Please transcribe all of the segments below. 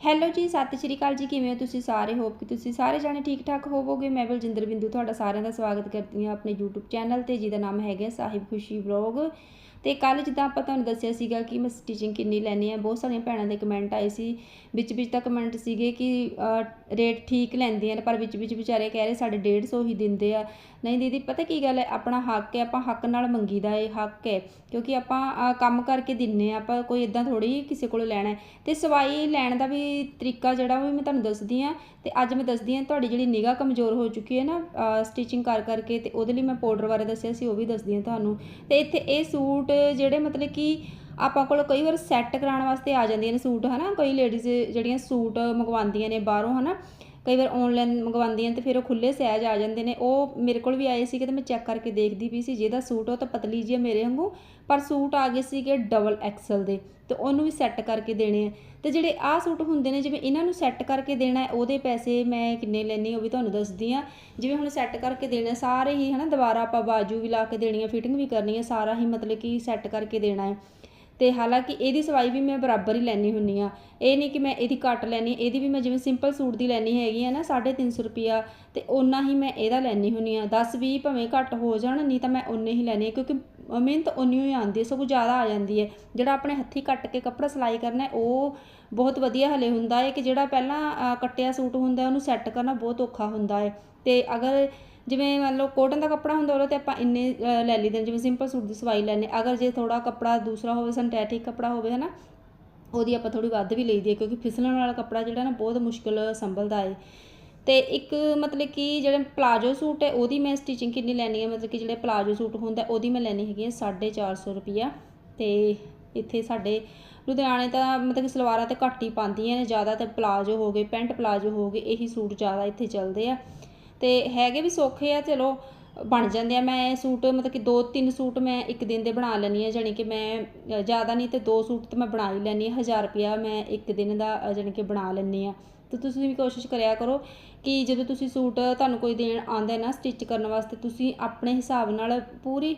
Hello ਜੀ, ਸਤਿ ਸ਼੍ਰੀ ਅਕਾਲ ਜੀ, ਕਿਵੇਂ ਹੋ ਤੁਸੀਂ ਸਾਰੇ? ਹੋਪ ਕਿ ਤੁਸੀਂ ਸਾਰੇ ਜਾਣੇ ਠੀਕ ਠਾਕ ਹੋਵੋਗੇ। ਮੈਂ ਬਲਜਿੰਦਰ ਬਿੰਦੂ ਤੁਹਾਡਾ ਸਾਰਿਆਂ ਦਾ ਸਵਾਗਤ ਕਰਦੀ ਹਾਂ ਆਪਣੇ YouTube ਚੈਨਲ ਤੇ, ਜਿਹਦਾ ਨਾਮ ਹੈਗਾ ਸਾਹਿਬ ਖੁਸ਼ੀ ਵਲੌਗ ਤੇ ਕੱਲ ਜਿੱਦਾਂ ਆਪਾਂ ਤੁਹਾਨੂੰ ਦੱਸਿਆ ਸੀਗਾ ਕਿ ਮੈਂ ਸਟਿਚਿੰਗ ਕਿੰਨੀ ਲੈਣੀ ਹੈ, ਬਹੁਤ ਸਾਰੀਆਂ ਭੈਣਾਂ ਦੇ ਕਮੈਂਟ ਆਏ ਸੀ। ਵਿੱਚ ਵਿੱਚ ਤਾਂ ਕਮੈਂਟ ਸੀਗੇ ਕਿ ਰੇਟ ਠੀਕ ਲੈਂਦੀਆਂ ਨੇ, ਪਰ ਵਿੱਚ ਵਿੱਚ ਵਿਚਾਰੇ ਕਹਿ ਰਹੇ ਸਾਡੇ 150 ਹੀ ਦਿੰਦੇ ਆ। ਨਹੀਂ ਦੀਦੀ, ਪਤਾ ਕੀ ਗੱਲ ਹੈ? ਆਪਣਾ ਹੱਕ ਹੈ, ਆਪਾਂ ਹੱਕ ਨਾਲ ਮੰਗੀਦਾ ਇਹ ਹੱਕ ਹੈ, ਕਿਉਂਕਿ ਆਪਾਂ ਕੰਮ ਕਰਕੇ ਦਿੰਨੇ ਆ, ਆਪਾਂ ਕੋਈ ਇਦਾਂ ਥੋੜੀ ਕਿਸੇ ਕੋਲੋਂ ਲੈਣਾ ਹੈ। ਤੇ ਸਵਾਈ ਲੈਣ ਦਾ ਵੀ ਤਰੀਕਾ ਜਿਹੜਾ ਉਹ ਵੀ ਮੈਂ ਤੁਹਾਨੂੰ ਦੱਸਦੀ ਆ ਤੇ ਅੱਜ ਮੈਂ ਦੱਸਦੀ ਆ ਤੁਹਾਡੀ ਜਿਹੜੀ ਨਿਗਾਹ ਕਮਜ਼ੋਰ ਹੋ ਚੁੱਕੀ ਹੈ ਨਾ ਸਟਿਚਿੰਗ ਕਰ ਕਰਕੇ ਤੇ ਉਹਦੇ ਲਈ ਮੈਂ ਪਾਊਡਰ ਬਾਰੇ ਦੱਸਿਆ ਸੀ, ਉਹ ਵੀ ਦੱਸਦੀ ਆ ਤੁਹਾਨੂੰ। ਤੇ ਇੱਥੇ ਇਹ ਸੂਟ ਜਿਹੜੇ ਮਤਲਬ ਕਿ ਆਪਾਂ ਕੋਲ ਕਈ ਵਾਰ ਸੈੱਟ ਕਰਾਉਣ ਵਾਸਤੇ ਆ ਜਾਂਦੀਆਂ ਨੇ ਸੂਟ, ਹਨਾ? ਕਈ ਲੇਡੀਜ਼ ਜਿਹੜੀਆਂ ਸੂਟ ਮੰਗਵਾਉਂਦੀਆਂ ਨੇ ਬਾਹਰੋਂ, ਹਨਾ? ਕਈ ਵਾਰ ਆਨਲਾਈਨ ਮੰਗਵਾਉਂਦੀਆਂ ਤੇ ਫਿਰ ਉਹ ਖੁੱਲੇ ਸਾਈਜ਼ ਆ ਜਾਂਦੇ ਨੇ। ਉਹ ਮੇਰੇ ਕੋਲ ਵੀ ਆਏ ਸੀਗੇ ਤੇ ਮੈਂ ਚੈੱਕ ਕਰਕੇ ਦੇਖਦੀ ਵੀ ਸੀ ਜਿਹਦਾ ਸੂਟ ਉਹ ਤਾਂ ਪਤਲੀ ਜਿਹੀ ਆ ਮੇਰੇ ਵਾਂਗੂ, ਪਰ ਸੂਟ ਆ ਗਏ ਸੀਗੇ ਡਬਲ ਐਕਸਲ ਦੇ ਤੇ ਉਹਨੂੰ ਵੀ ਸੈੱਟ ਕਰਕੇ ਦੇਣੇ ਆ। ਤੇ ਜਿਹੜੇ ਆਹ ਸੂਟ ਹੁੰਦੇ ਨੇ, ਜਿਵੇਂ ਇਹਨਾਂ ਨੂੰ ਸੈੱਟ ਕਰਕੇ ਦੇਣਾ ਉਹਦੇ ਪੈਸੇ ਮੈਂ ਕਿੰਨੇ ਲੈਣੀ ਉਹ ਵੀ ਤੁਹਾਨੂੰ ਦੱਸਦੀ ਆ ਜਿਵੇਂ ਹੁਣ ਸੈੱਟ ਕਰਕੇ ਦੇਣੇ ਸਾਰੇ ਹੀ ਹਨਾ, ਦੁਬਾਰਾ ਆਪਾਂ ਬਾਜੂ ਵੀ ਲਾ ਕੇ ਦੇਣੀ ਆ ਫਿਟਿੰਗ ਵੀ ਕਰਨੀ ਆ ਸਾਰਾ ਹੀ ਮਤਲਬ ਕਿ ਸੈੱਟ ਕਰਕੇ ਦੇਣਾ ਹੈ। ਤੇ ਹਾਲਾਂਕਿ ਇਹਦੀ ਸਵਾਈ ਵੀ ਮੈਂ ਬਰਾਬਰ ਹੀ ਲੈਣੀ ਹੁੰਨੀ ਆ ਇਹ ਨਹੀਂ ਕਿ ਮੈਂ ਇਹਦੀ ਘੱਟ ਲੈਣੀ ਇਹਦੀ ਵੀ ਮੈਂ ਜਿਵੇਂ ਸਿੰਪਲ ਸੂਟ ਦੀ ਲੈਣੀ ਹੈਗੀ ਆ ਨਾ 350 ਰੁਪਿਆ ਤੇ ਓਨਾ ਹੀ ਮੈਂ ਇਹਦਾ ਲੈਣੀ ਹੁੰਨੀ ਆ 10 20 ਭਾਵੇਂ ਘੱਟ ਹੋ ਜਾਣ, ਨਹੀਂ ਤਾਂ ਮੈਂ ਓਨੇ ਹੀ ਲੈਣੀ ਆ ਕਿਉਂਕਿ ਮਿਹਨਤ ਓਨੀ ਹੀ ਆਉਂਦੀ ਹੈ, ਸਗੋਂ ਜ਼ਿਆਦਾ ਆ ਜਾਂਦੀ ਹੈ। ਜਿਹੜਾ ਆਪਣੇ ਹੱਥੀਂ ਕੱਟ ਕੇ ਕੱਪੜਾ ਸਿਲਾਈ ਕਰਨਾ ਉਹ ਬਹੁਤ ਵਧੀਆ ਹਲੇ ਹੁੰਦਾ ਹੈ ਕਿ ਜਿਹੜਾ ਪਹਿਲਾਂ ਕੱਟਿਆ ਸੂਟ ਹੁੰਦਾ ਉਹਨੂੰ ਸੈੱਟ ਕਰਨਾ ਬਹੁਤ ਔਖਾ ਹੁੰਦਾ ਹੈ। ਅਤੇ ਅਗਰ ਜਿਵੇਂ ਮੰਨ ਲਓ ਕੋਟਨ ਦਾ ਕੱਪੜਾ ਹੁੰਦਾ ਉਹਦੇ ਤੇ ਆਪਾਂ ਇੰਨੇ ਲੈ ਲਈਦੇ ਨੇ ਜਿਵੇਂ ਸਿੰਪਲ ਸੂਟ ਦੀ ਸਵਾਈ ਲੈਣੇ ਅਗਰ ਜੇ ਥੋੜਾ ਕੱਪੜਾ ਦੂਸਰਾ ਹੋਵੇ ਸਿੰਥੈਟਿਕ ਕੱਪੜਾ ਹੋਵੇ, ਹਨਾ, ਉਹਦੀ ਆਪਾਂ ਥੋੜੀ ਵੱਧ ਵੀ ਲਈਦੀ ਹੈ, ਕਿਉਂਕਿ ਫਿਸਲਣ ਵਾਲਾ ਕੱਪੜਾ ਜਿਹੜਾ ਨਾ ਬਹੁਤ ਮੁਸ਼ਕਿਲ ਸੰਭਲਦਾ ਹੈ। ਅਤੇ ਇੱਕ ਮਤਲਬ ਕਿ ਜਿਹੜੇ ਪਲਾਜੋ ਸੂਟ ਹੈ ਉਹਦੀ ਮੈਂ ਸਟਿਚਿੰਗ ਕਿੰਨੀ ਲੈਣੀ ਹੈ? ਮਤਲਬ ਕਿ ਜਿਹੜੇ ਪਲਾਜੋ ਸੂਟ ਹੁੰਦਾ ਉਹਦੀ ਮੈਂ ਲੈਣੀ ਹੈਗੀ ਹੈ 450 ਰੁਪਿਆ ਅਤੇ ਇੱਥੇ ਸਾਡੇ ਲੁਧਿਆਣੇ ਤਾਂ ਮਤਲਬ ਕਿ ਸਲਵਾਰਾਂ ਤਾਂ ਘੱਟ ਹੀ ਪਾਉਂਦੀਆਂ ਨੇ ਜ਼ਿਆਦਾ ਤਾਂ ਪਲਾਜੋ ਹੋ ਗਏ ਪੈਂਟ ਪਲਾਜੋ ਹੋ ਗਏ ਇਹੀ ਸੂਟ ਜ਼ਿਆਦਾ ਇੱਥੇ ਚੱਲਦੇ ਆ। ਤੇ ਹੈਗੇ ਵੀ ਸੌਖੇ ਆ ਚਲੋ ਬਣ ਜਾਂਦੇ ਆ। ਮੈਂ ਇਹ ਸੂਟ ਮਤਲਬ ਕਿ ਦੋ ਤਿੰਨ ਸੂਟ ਮੈਂ ਇੱਕ ਦਿਨ ਦੇ ਬਣਾ ਲੈਣੀ ਆ ਜਾਣੀ ਕਿ ਮੈਂ ਜ਼ਿਆਦਾ ਨਹੀਂ ਤੇ ਦੋ ਸੂਟ ਤਾਂ ਮੈਂ ਬਣਾ ਹੀ ਲੈਣੀ ਆ 1000 ਰੁਪਿਆ ਮੈਂ ਇੱਕ ਦਿਨ ਦਾ ਅ, ਜਾਣੀ ਕਿ ਬਣਾ ਲੈਣੀ ਆ ਤੇ ਤੁਸੀਂ ਵੀ ਕੋਸ਼ਿਸ਼ ਕਰਿਆ ਕਰੋ ਕਿ ਜਦੋਂ ਤੁਸੀਂ ਸੂਟ ਤੁਹਾਨੂੰ ਕੋਈ ਦੇਣ ਆਉਂਦਾ ਨਾ ਸਟਿਚ ਕਰਨ ਵਾਸਤੇ, ਤੁਸੀਂ ਆਪਣੇ ਹਿਸਾਬ ਨਾਲ ਪੂਰੀ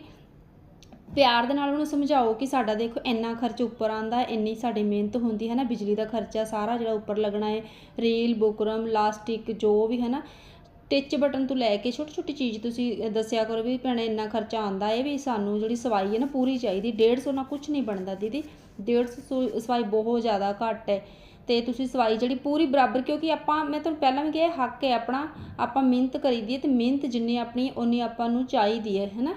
ਪਿਆਰ ਦੇ ਨਾਲ ਉਹਨੂੰ ਸਮਝਾਓ ਕਿ ਸਾਡਾ ਦੇਖੋ ਇੰਨਾ ਖਰਚ ਉੱਪਰ ਆਂਦਾ ਇੰਨੀ ਸਾਡੀ ਮਿਹਨਤ ਹੁੰਦੀ ਹੈ ਨਾ, ਬਿਜਲੀ ਦਾ ਖਰਚਾ ਸਾਰਾ ਜਿਹੜਾ ਉੱਪਰ ਲੱਗਣਾ ਹੈ ਰੀਲ ਬੁਕਰਮ, ਲਾਸਟਿਕ, ਜੋ ਵੀ ਹੈ ਨਾ ਟਿਚ ਬਟਨ ਤੋਂ ਲੈ ਕੇ ਛੋਟੀ ਛੋਟੀ ਚੀਜ਼ ਤੁਸੀਂ ਦੱਸਿਆ ਕਰੋ ਵੀ ਭੈਣੇ ਇੰਨਾ ਖਰਚਾ ਆਂਦਾ ਹੈ ਵੀ ਸਾਨੂੰ ਜਿਹੜੀ ਸਵਾਈ ਹੈ ਨਾ ਪੂਰੀ ਚਾਹੀਦੀ 150 ਨਾਲ ਕੁਝ ਨਹੀਂ ਬਣਦਾ ਦੀਦੀ 150 ਸੂ- ਸਵਾਈ ਬਹੁਤ ਜ਼ਿਆਦਾ ਘੱਟ ਹੈ। ਤੇ ਤੁਸੀਂ ਸਵਾਈ ਜਿਹੜੀ ਪੂਰੀ ਬਰਾਬਰ, ਕਿਉਂਕਿ ਆਪਾਂ, ਮੈਂ ਤੁਹਾਨੂੰ ਪਹਿਲਾਂ ਵੀ ਕਿਹਾ ਹੱਕ ਹੈ ਆਪਣਾ, ਆਪਾਂ ਮਿਹਨਤ ਕਰੀਦੀ ਹੈ ਤੇ ਮਿਹਨਤ ਜਿੰਨੀ ਆਪਣੀ ਉਨੀ ਆਪਾਂ ਨੂੰ ਚਾਹੀਦੀ ਹੈ, ਹੈਨਾ?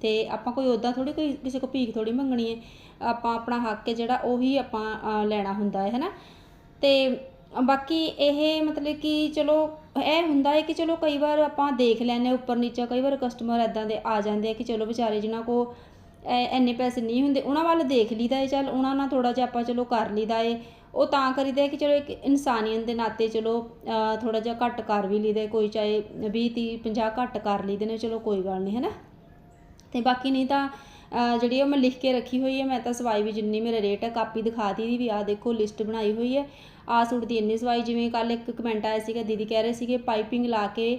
ਤੇ ਆਪਾਂ ਕੋਈ ਉਦਾਂ ਥੋੜੀ ਕੋਈ ਕਿਸੇ ਕੋ ਭੀਖ ਥੋੜੀ ਮੰਗਣੀ ਹੈ, ਆਪਾਂ ਆਪਣਾ ਹੱਕ ਹੈ ਜਿਹੜਾ ਉਹੀ ਆਪਾਂ ਲੈਣਾ ਹੁੰਦਾ ਹੈ, ਹੈਨਾ? ਤੇ ਬਾਕੀ ਇਹ ਮਤਲਬ ਕਿ ਚਲੋ, ਇਹ ਹੁੰਦਾ ਹੈ ਕਿ ਚਲੋ ਕਈ ਵਾਰ ਆਪਾਂ ਦੇਖ ਲੈਂਦੇ ਹਾਂ ਉੱਪਰ ਨੀਚਾ, ਕਈ ਵਾਰ ਕਸਟਮਰ ਐਦਾਂ ਦੇ ਆ ਜਾਂਦੇ ਆ ਕਿ ਚਲੋ ਵਿਚਾਰੇ ਜਿਨ੍ਹਾਂ ਕੋ ਐ- ਇੰਨੇ ਪੈਸੇ ਨਹੀਂ ਹੁੰਦੇ, ਉਹਨਾਂ ਵੱਲ ਦੇਖ ਲਈਦਾ ਹੈ, ਚੱਲ ਉਹਨਾਂ ਨਾਲ ਥੋੜਾ ਜਿਹਾ ਆਪਾਂ ਚਲੋ ਕਰ ਲਈਦਾ ਏ ਉਹ ਤਾਂ ਕਰੀਦਾ ਕਿ ਚਲੋ ਇੱਕ ਇਨਸਾਨੀਅਤ ਦੇ ਨਾਤੇ ਚਲੋ ਥੋੜ੍ਹਾ ਜਿਹਾ ਘੱਟ ਕਰ ਵੀ ਲਈਦਾ ਹੈ, ਕੋਈ ਚਾਹੇ ਵੀਹ ਤੀਹ ਪੰਜਾਹ ਘੱਟ ਕਰ ਲਈਦੇ ਨੇ ਚਲੋ ਕੋਈ ਗੱਲ ਨਹੀਂ ਹੈ ਨਾ ਅਤੇ ਬਾਕੀ ਨਹੀਂ ਤਾਂ ਜਿਹੜੀ ਉਹ ਮੈਂ ਲਿਖ ਕੇ ਰੱਖੀ ਹੋਈ ਹੈ ਮੈਂ ਤਾਂ ਸਵਾਈ ਵੀ ਜਿੰਨੀ ਮੇਰੇ ਰੇਟ ਹੈ ਕਾਪੀ ਦਿਖਾਤੀ ਦੀ ਵੀ ਆਹ ਦੇਖੋ ਲਿਸਟ ਬਣਾਈ ਹੋਈ ਹੈ। ਆਹ ਸੂਟ ਦੀ ਇੰਨੀ ਸਵਾਈ ਜਿਵੇਂ ਕੱਲ ਇੱਕ ਕਮੈਂਟ ਆਇਆ ਸੀਗਾ ਦੀਦੀ ਕਹਿ ਰਹੇ ਸੀਗੇ ਪਾਈਪਿੰਗ ਲਾ ਕੇ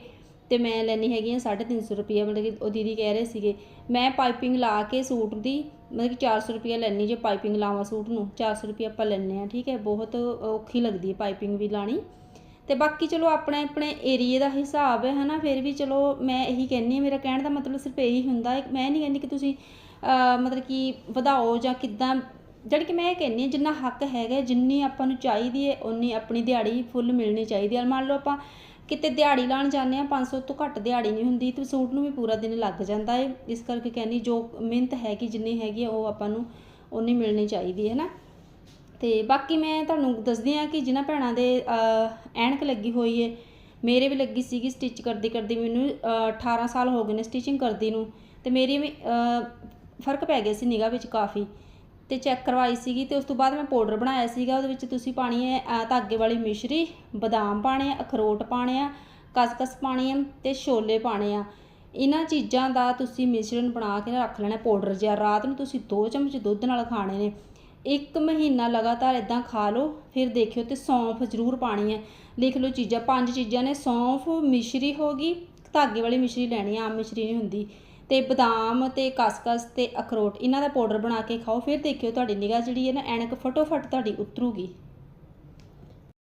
ਤੇ ਮੈਂ ਲੈਣੀ ਹੈਗੀ ਆ 350 ਰੁਪਏ ਮਤਲਬ ਕਿ ਉਹ ਦੀਦੀ ਕਹਿ ਰਹੇ ਸੀਗੇ। ਮੈਂ ਪਾਈਪਿੰਗ ਲਾ ਕੇ ਸੂਟ ਦੀ, ਮਤਲਬ ਕਿ 400 ਰੁਪਏ ਲੈਣੀ ਜੇ ਪਾਈਪਿੰਗ ਲਾਵਾਂ ਸੂਟ ਨੂੰ 400 ਰੁਪਏ ਆਪਾਂ ਲੈਣੇ ਆ ਠੀਕ ਹੈ, ਬਹੁਤ ਔਖੀ ਲੱਗਦੀ ਹੈ ਪਾਈਪਿੰਗ ਵੀ ਲਾਣੀ। ਤੇ ਬਾਕੀ ਚਲੋ ਆਪਣੇ ਆਪਣੇ ਏਰੀਏ ਦਾ ਹਿਸਾਬ ਹੈ, ਹਨਾ, ਫਿਰ ਵੀ ਚਲੋ ਮੈਂ ਇਹੀ ਕਹਿੰਨੀ ਹਾਂ, ਮੇਰਾ ਕਹਿਣ ਦਾ ਮਤਲਬ ਸਿਰਫ ਇਹੀ ਹੁੰਦਾ ਹੈ, ਮੈਂ ਨਹੀਂ ਕਹਿੰਦੀ ਕਿ ਤੁਸੀਂ ਮਤਲਬ ਕਿ ਵਧਾਓ ਜਾਂ ਕਿੱਦਾਂ ਜਿਹੜੀ ਕਿ ਮੈਂ ਇਹ ਕਹਿੰਨੀ ਹਾਂ, ਜਿੰਨਾ ਹੱਕ ਹੈਗਾ, ਜਿੰਨੀ ਆਪਾਂ ਨੂੰ ਚਾਹੀਦੀ ਹੈ ਉਨੀ ਆਪਣੀ ਦਿਹਾੜੀ ਫੁੱਲ ਮਿਲਣੀ ਚਾਹੀਦੀ ਹੈ। ਮੰਨ ਲਓ ਆਪਾਂ ਕਿਤੇ ਦਿਹਾੜੀ ਲਾਣ ਜਾਂਦੇ ਆ 500 ਤੋਂ ਘੱਟ ਦਿਹਾੜੀ ਨਹੀਂ ਹੁੰਦੀ ਤੇ ਸੂਟ ਨੂੰ ਵੀ ਪੂਰਾ ਦਿਨ ਲੱਗ ਜਾਂਦਾ ਹੈ ਇਸ ਕਰਕੇ ਕਹਿੰਨੀ ਜੋ ਮਿਹਨਤ ਹੈਗੀ ਜਿੰਨੀ ਹੈਗੀ ਆ, ਉਹ ਆਪਾਂ ਨੂੰ ਉਨੀ ਮਿਲਣੀ ਚਾਹੀਦੀ ਹੈ ਨਾ। ਤੇ ਬਾਕੀ ਮੈਂ ਤੁਹਾਨੂੰ ਦੱਸਦੀ ਆ ਕਿ ਜਿਨ੍ਹਾਂ ਭੈਣਾਂ ਦੇ ਐਨਕ ਲੱਗੀ ਹੋਈ ਹੈ ਮੇਰੇ ਵੀ ਲੱਗੀ ਸੀਗੀ ਸਟਿਚ ਕਰਦੀ ਕਰਦੀ ਮੈਨੂੰ ਅਹ, 18 ਸਾਲ ਹੋ ਗਏ ਨੇ ਸਟਿਚਿੰਗ ਕਰਦੀ ਨੂੰ ਤੇ ਮੇਰੀ ਵੀ ਫ਼ਰਕ ਪੈ ਗਿਆ ਸੀ ਨਿਗਾਹ ਵਿੱਚ ਕਾਫੀ। ਤੇ ਚੈੱਕ ਕਰਵਾਈ ਸੀਗੀ ਤੇ ਉਸ ਤੋਂ ਬਾਅਦ ਮੈਂ ਪਾਊਡਰ ਬਣਾਇਆ ਸੀਗਾ, ਉਹਦੇ ਵਿੱਚ ਤੁਸੀਂ ਪਾਣੀ ਹੈ ਧਾਗੇ ਵਾਲੀ ਮਿਸ਼ਰੀ, ਬਦਾਮ ਪਾਣੇ ਆ, ਅਖਰੋਟ ਪਾਣੇ ਆ, ਕਸਕਸ ਪਾਣੀ ਆ ਤੇ ਛੋਲੇ ਪਾਣੇ ਆ। ਇਹਨਾਂ ਚੀਜ਼ਾਂ ਦਾ ਤੁਸੀਂ ਮਿਸ਼ਰਣ ਬਣਾ ਕੇ ਰੱਖ ਲੈਣਾ ਪਾਊਡਰ ਜਿਹਾ, ਰਾਤ ਨੂੰ ਤੁਸੀਂ 2 ਚਮਚ ਦੁੱਧ ਨਾਲ ਖਾਣੇ ਨੇ। ਇੱਕ ਮਹੀਨਾ ਲਗਾਤਾਰ ਇਦਾਂ ਖਾ ਲਓ, ਫਿਰ ਦੇਖਿਓ ਤੇ ਸੌਂਫ ਜ਼ਰੂਰ ਪਾਣੀ ਹੈ। ਲਿਖ ਲਓ ਚੀਜ਼ਾਂ, ਪੰਜ ਚੀਜ਼ਾਂ ਨੇ, ਸੌਂਫ, ਮਿਸ਼ਰੀ ਹੋ ਗਈ, ਧਾਗੇ ਵਾਲੀ ਮਿਸ਼ਰੀ ਲੈਣੀ ਆ, ਆਮ ਮਿਸ਼ਰੀ ਨਹੀਂ ਹੁੰਦੀ। ਤੇ ਬਦਾਮ ਤੇ ਕਸਕਸ ਤੇ ਅਖਰੋਟ, ਇਹਨਾਂ ਦਾ ਪਾਊਡਰ ਬਣਾ ਕੇ ਖਾਓ, ਫਿਰ ਦੇਖਿਓ ਤੁਹਾਡੀ ਨਿਗਾਹ ਜਿਹੜੀ ਹੈ ਨਾ, ਐਨਕ ਫਟੋਫਟ ਤੁਹਾਡੀ ਉਤਰੂਗੀ।